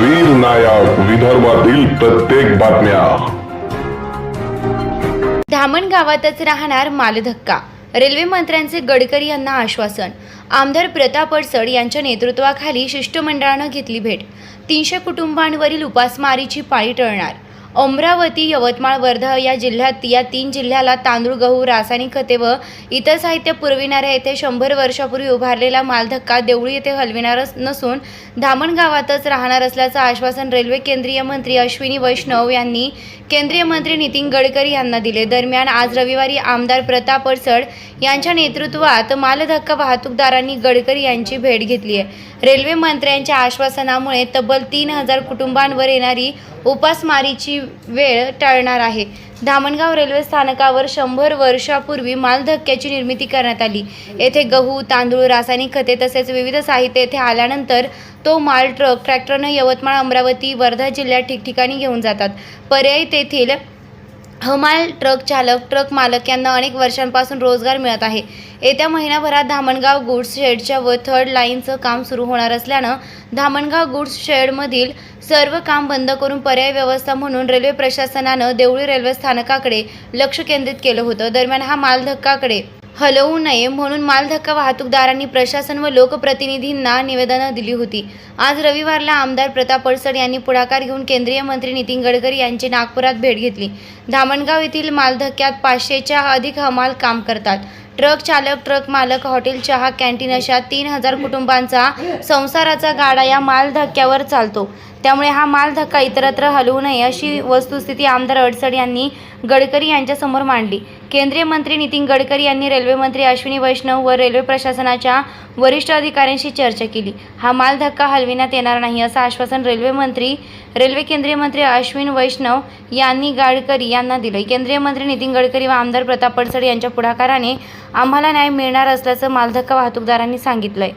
वीर नायक विदर्भातील प्रत्येक बातम्या. धामण गावातच राहणार मालधक्का. रेल्वे मंत्र्यांचे गडकरी यांना आश्वासन. आमदार प्रताप अडसड यांच्या नेतृत्वाखाली शिष्टमंडळानं घेतली भेट. तीनशे कुटुंबांवरील उपासमारीची पाळी टळणार. अमरावती यवतमाळ वर्धा या जिल्ह्यात या तीन जिल्ह्याला तांदूळ गहू रासायनिक खते व इतर साहित्य पुरविणाऱ्या येथे शंभर वर्षापूर्वी उभारलेला मालधक्का देवळी येथे हलविणारच नसून धामण गावातच राहणार असल्याचं आश्वासन रेल्वे केंद्रीय मंत्री अश्विनी वैष्णव यांनी केंद्रीय मंत्री नितीन गडकरी यांना दिले. दरम्यान आज रविवारी आमदार प्रताप अडसड यांच्या नेतृत्वात मालधक्का वाहतूकदारांनी गडकरी यांची भेट घेतली आहे रेल्वे मंत्र्यांच्या आश्वासनामुळे तब्बल तीन हजार कुटुंबांवर येणारी उपासमारीची वेळ टळणार आहे. धामणगाव रेल्वे स्थानकावर शंभर वर्षापूर्वी मालधक्क्याची निर्मिती करण्यात आली. येथे गहू तांदूळ रासायनिक खते तसेच विविध साहित्य येथे आल्यानंतर तो माल ट्रक ट्रॅक्टरनं यवतमाळ अमरावती वर्धा जिल्ह्यात ठिकठिकाणी घेऊन जातात. पर्यायी तेथील हमाल ट्रक चालक ट्रक मालक यांना अनेक वर्षांपासून रोजगार मिळत आहे. येत्या महिन्याभरात धामणगाव गुड्स शेडच्या व थर्ड लाईनचं काम सुरू होणार असल्यानं धामणगाव गुड्स शेडमधील सर्व काम बंद करून पर्याय व्यवस्था म्हणून रेल्वे प्रशासनानं देवळी रेल्वे स्थानकाकडे लक्ष केंद्रित केलं होतं. दरम्यान हा मालधक्काकडे हलवू नये म्हणून मालधक्का वाहतूकदारांनी प्रशासन व लोकप्रतिनिधींना निवेदनं दिली होती. आज रविवारला आमदार प्रताप अडसड यांनी पुढाकार घेऊन केंद्रीय मंत्री नितीन गडकरी यांची नागपुरात भेट घेतली. धामणगाव येथील मालधक्क्यात पाचशेच्या अधिक हमाल काम करतात. ट्रक चालक ट्रक मालक हॉटेल चहा कॅन्टीन अशा तीन हजार कुटुंबांचा संसाराचा गाडा या मालधक्क्यावर चालतो. त्यामुळे हा मालधक्का इतरत्र हलवू नये अशी वस्तुस्थिती आमदार अडसड यांनी गडकरी यांच्यासमोर मांडली. केंद्रीय मंत्री नितीन गडकरी यांनी रेल्वेमंत्री अश्विनी वैष्णव व रेल्वे प्रशासनाच्या वरिष्ठ अधिकाऱ्यांशी चर्चा केली. हा माल धक्का हलविण्यात येणार नाही असं आश्वासन रेल्वे मंत्री रेल्वे केंद्रीय मंत्री अश्विन वैष्णव यांनी गडकरी यांना दिलं केंद्रीय मंत्री नितीन गडकरी व आमदार प्रताप पडसड यांच्या पुढाकाराने आम्हाला न्याय मिळणार असल्याचं मालधक्का वाहतूकदारांनी सांगितलंय.